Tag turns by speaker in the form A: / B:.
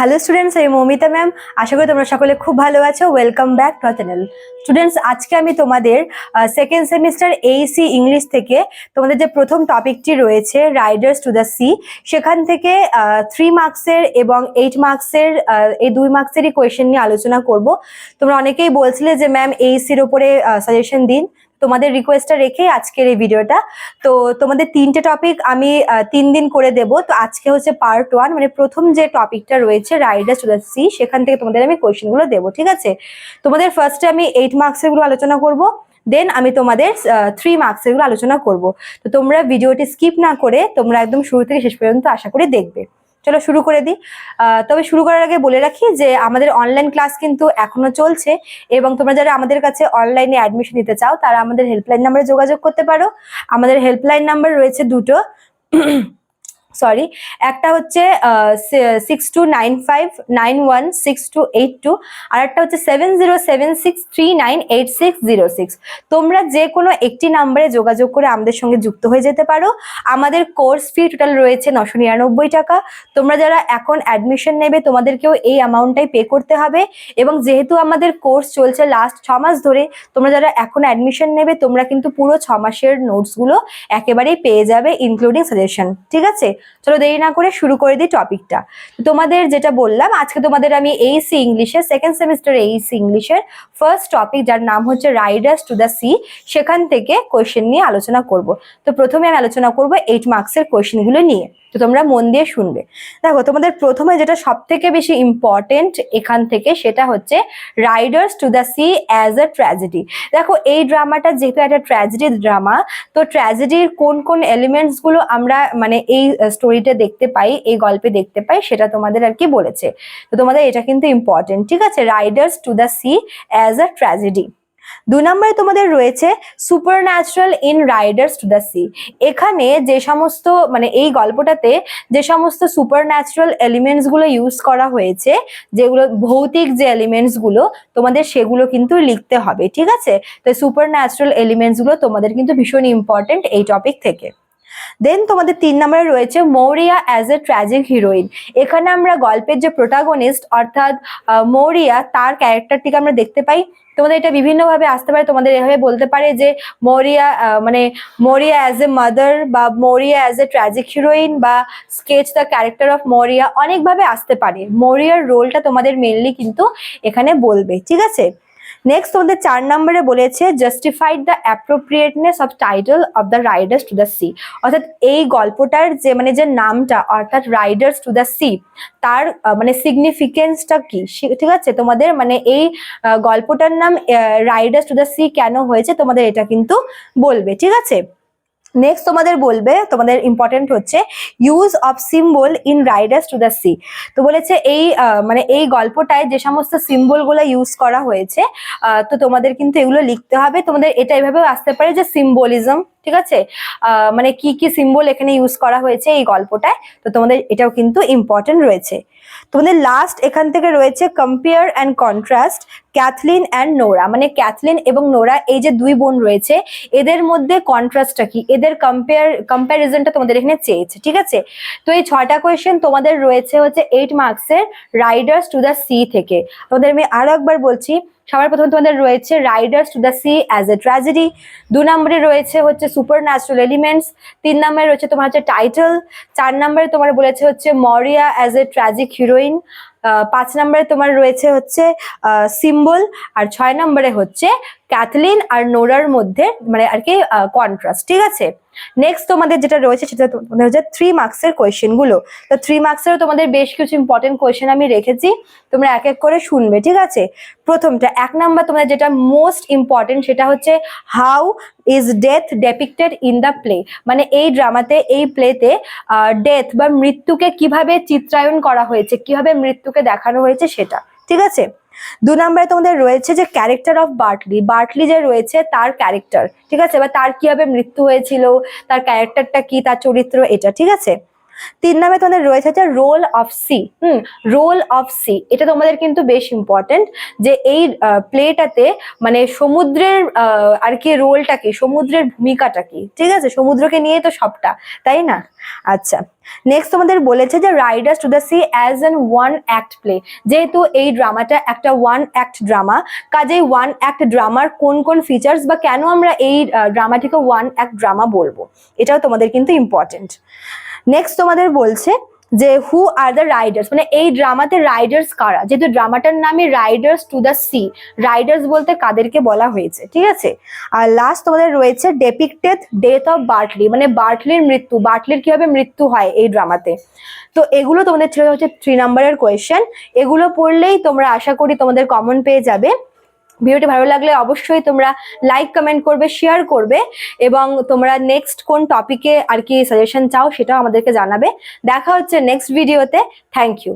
A: Hello students আমি Moumita ma'am আশা করি তোমরা সকলে খুব ভালো আছো। Welcome back to channel students আজকে আমি তোমাদের সেকেন্ড সেমিস্টার এইসি ইংলিশ থেকে তোমাদের যে প্রথম টপিকটি রয়েছে রাইডার্স টু দ্য সি সেখান থেকে থ্রি মার্কসের এবং এইট মার্কসের এই দুই মার্কসেরই কোয়েশ্চেন নিয়ে আলোচনা করব। তোমরা অনেকেই বলছিলে যে ম্যাম এইসির ওপরে সাজেশন দিন। তোমাদের রিকোয়েস্টটা রেখে আজকের এই ভিডিওটা। তো তোমাদের তিনটে টপিক আমি তিন দিন করে দেব। তো আজকে হচ্ছে পার্ট ওয়ান মানে প্রথম যে টপিকটা রয়েছে টু দ্য সি সেখান থেকে তোমাদের আমি কোয়েশ্চেনগুলো দেবো, ঠিক আছে? তোমাদের ফার্স্টে আমি এইট মার্কসেরগুলো আলোচনা করব দেন আমি তোমাদের থ্রি মার্কসেরগুলো আলোচনা করব। তো তোমরা ভিডিওটি স্কিপ না করে তোমরা একদম শুরু থেকে শেষ পর্যন্ত আশা করি দেখবে। চলো শুরু করে দিই। তবে শুরু করার আগে বলে রাখি যে আমাদের অনলাইন ক্লাস কিন্তু এখনও চলছে এবং তোমরা যারা আমাদের কাছে অনলাইনে অ্যাডমিশন নিতে চাও, তারা আমাদের হেল্পলাইন নাম্বারে যোগাযোগ করতে পারো। আমাদের হেল্পলাইন নাম্বার রয়েছে দুটো। সরি একটা হচ্ছে six two nine five nine one six two eight two আর একটা হচ্ছে seven zero seven six three nine eight six zero six তোমরা যে কোনো একটি নাম্বারে যোগাযোগ করে আমাদের সঙ্গে যুক্ত হয়ে যেতে পারো। আমাদের কোর্স ফি টোটাল রয়েছে নশো নিরানব্বই টাকা। তোমরা যারা এখন অ্যাডমিশন নেবে, তোমাদেরকেও এই অ্যামাউন্টটাই পে করতে হবে। এবং যেহেতু আমাদের কোর্স চলছে লাস্ট ছ মাস ধরে, তোমরা যারা এখন অ্যাডমিশন নেবে, তোমরা কিন্তু পুরো ছ মাসের নোটসগুলো একেবারেই পেয়ে যাবে ইনক্লুডিং সাজেশন ঠিক আছে? চলো দেরি না করে শুরু করে দিই টপিকটা। তোমাদের যেটা বললাম, আজকে তোমাদের আমি এইসি ইংলিশের সেকেন্ড সেমিস্টার এইসি ইংলিশের ফার্স্ট টপিক যার নাম হচ্ছে রাইডার্স টু দ্য সি সেখান থেকে কোয়েশ্চেন নিয়ে আলোচনা করব। তো প্রথমে আমি আলোচনা করব এইট মার্কসের কোয়েশ্চেনগুলো নিয়ে। তো তোমরা মন দিয়ে শুনবে। দেখো, তোমাদের প্রথমে যেটা সব থেকে বেশি ইম্পর্টেন্ট এখান থেকে সেটা হচ্ছে Riders to the Sea as a tragedy দেখো, এই ড্রামাটা যেহেতু একটা ট্র্যাজেডি ড্রামা তো ট্র্যাজেডির কোন কোন এলিমেন্টসগুলো আমরা মানে এই স্টোরিটা দেখতে পাই, এই গল্পে দেখতে পাই, সেটা তোমাদের আর কি বলেছে। তো তোমাদের এটা কিন্তু ইম্পর্টেন্ট ঠিক আছে? Riders to the Sea as a tragedy দু নম্বরে তোমাদের রয়েছে supernatural in Riders to the Sea এখানে যে সমস্ত মানে এই গল্পটাতে যে সমস্ত সুপার ন্যাচারাল এলিমেন্টসগুলো ইউজ করা হয়েছে, যেগুলো ভৌতিক যে এলিমেন্টসগুলো, তোমাদের সেগুলো কিন্তু লিখতে হবে, ঠিক আছে? তো সুপার ন্যাচারাল এলিমেন্টসগুলো তোমাদের কিন্তু ভীষণ ইম্পর্টেন্ট এই টপিক থেকে। দেন তোমাদের তিন নম্বরে রয়েছে Maurya as a tragic heroine এখানে আমরা গল্পের যে প্রোটাগনিস্ট অর্থাৎ মৌরিয়া, তার ক্যারেক্টারটিকে আমরা দেখতে পাই। তোমাদের এটা বিভিন্নভাবে আসতে পারে, তোমাদের এভাবে বলতে পারে যে মৌরিয়া মানে মৌরিয়া অ্যাজ এ মাদার বা Maurya as a tragic heroine বা sketch the character of Maurya অনেকভাবে আসতে পারে। মৌরিয়ার রোলটা তোমাদের মেনলি কিন্তু এখানে বলবে, ঠিক আছে? নেক্সট তোমাদের চার নম্বরে বলেছে justified the appropriateness of title of the Riders to the Sea অর্থাৎ এই গল্পটার যে মানে যে নামটা, অর্থাৎ রাইডার্স টু দ্য সি তার মানে সিগনিফিকেন্সটা কি? ঠিক আছে? তোমাদের মানে এই গল্পটার নাম রাইডার্স টু দ্য সি কেন হয়েছে? তোমাদের এটা কিন্তু বলবে, ঠিক আছে? নেক্সট তোমাদের বলবে, তোমাদের ইম্পর্টেন্ট হচ্ছে use of symbol in Riders to the Sea তো বলেছে এই মানে এই গল্পটায় যে সমস্ত সিম্বলগুলো ইউজ করা হয়েছে তো তোমাদের কিন্তু এগুলো লিখতে হবে। তোমাদের এটা এভাবেও আসতে পারে যে সিম্বলিজম ঠিক আছে? মানে কি কি সিম্বল এখানে ইউজ করা হয়েছে এই গল্পটায়? তো তোমাদের এটাও কিন্তু ইম্পর্টেন্ট রয়েছে। তোমাদের লাস্ট এখান থেকে রয়েছে compare and contrast Cathleen and Nora. মানে ক্যাথলিন এবং নোরা, এই যে দুই বোন রয়েছে, এদের মধ্যে কন্ট্রাস্টটা কি? এদের কম্পেয়ার কম্প্যারিজনটা তোমাদের এখানে চেয়েছে, ঠিক আছে? তো এই ছটা কোয়েশ্চেন তোমাদের রয়েছে হচ্ছে এইট মার্কসের রাইডার্স টু দ্য সি থেকে। তোমাদের আমি আরও একবার বলছি সবার প্রথমে তোমাদের রয়েছে Riders to the Sea as a tragedy দু নম্বরে রয়েছে হচ্ছে সুপার ন্যাচারাল এলিমেন্টস তিন নম্বরে রয়েছে তোমার হচ্ছে টাইটেল চার নম্বরে তোমার বলেছে হচ্ছে মরিয়া অ্যাজ এ ট্র্যাজিক হিরোইন পাঁচ নম্বরে তোমার রয়েছে হচ্ছে সিম্বল আর ছয় নম্বরে হচ্ছে ক্যাথলিন আর নোরার মধ্যে মানে আর কি কন্ট্রাস্ট ঠিক আছে? নেক্সট তোমাদের যেটা রয়েছে সেটা তোমাদের হচ্ছে থ্রি মার্কসের কোয়েশ্চেনগুলো। তো থ্রি মার্কসেরও তোমাদের বেশ কিছু ইম্পর্টেন্ট কোয়েশ্চেন আমি রেখেছি, তোমরা এক এক করে শুনবে, ঠিক আছে? প্রথমটা, এক নাম্বার তোমাদের যেটা মোস্ট ইম্পর্টেন্ট সেটা হচ্ছে how is death depicted in the play মানে এই ড্রামাতে এই প্লেতে ডেথ বা মৃত্যুকে কীভাবে চিত্রায়ন করা হয়েছে, কীভাবে মৃত্যুকে দেখানো হয়েছে সেটা, ঠিক আছে? দু নম্বরে তোমাদের রয়েছে যে ক্যারেক্টার অফ বার্টলি বার্টলি যে রয়েছে, তার ক্যারেক্টার ঠিক আছে? বা তার কীভাবে মৃত্যু হয়েছিল, তার ক্যারেক্টারটা কি, তার চরিত্র এটা, ঠিক আছে? তিন নামে তোমাদের রয়েছে হচ্ছে role of sea hmm role of sea এটা তোমাদের কিন্তু বেশ ইম্পর্টেন্ট যে এই প্লেটাতে মানে সমুদ্রের আর কি রোলটা কি, সমুদ্রের ভূমিকাটা কি, ঠিক আছে? সমুদ্রকে নিয়ে তো সবটা, তাই না? আচ্ছা নেক্সট তোমাদের বলেছে যে Riders to the Sea as an one act play যেহেতু এই ড্রামাটা একটা ওয়ান অ্যাক্ট ড্রামা কাজেই ওয়ান অ্যাক্ট ড্রামার কোন কোন ফিচার্স বা কেন আমরা এই ড্রামাটিকে ওয়ান অ্যাক্ট ড্রামা বলব? এটাও তোমাদের কিন্তু ইম্পর্টেন্ট নেক্সট তোমাদের বলছে যে হু আর দ্য রাইডার্স মানে এই ড্রামাতে রাইডার্স কারা? যেহেতু ড্রামাটার নামে riders to the sea riders বলতে কাদেরকে বলা হয়েছে, ঠিক আছে? আর লাস্ট তোমাদের রয়েছে ডেপিক্টেড ডেথ অফ বার্টলি মানে বার্টলির মৃত্যু বার্টলির কীভাবে মৃত্যু হয় এই ড্রামাতে তো এগুলো তোমাদের ছিল হচ্ছে থ্রি নাম্বারের কোয়েশ্চেন এগুলো পড়লেই তোমরা আশা করি তোমাদের কমন পেয়ে যাবে। ভিডিওটি ভালো লাগলে অবশ্যই তোমরা লাইক কমেন্ট করবে শেয়ার করবে এবং তোমরা নেক্সট কোন টপিকে আর কি সাজেশন চাও সেটাও আমাদেরকে জানাবে। দেখা হচ্ছে নেক্সট ভিডিওতে থ্যাংক ইউ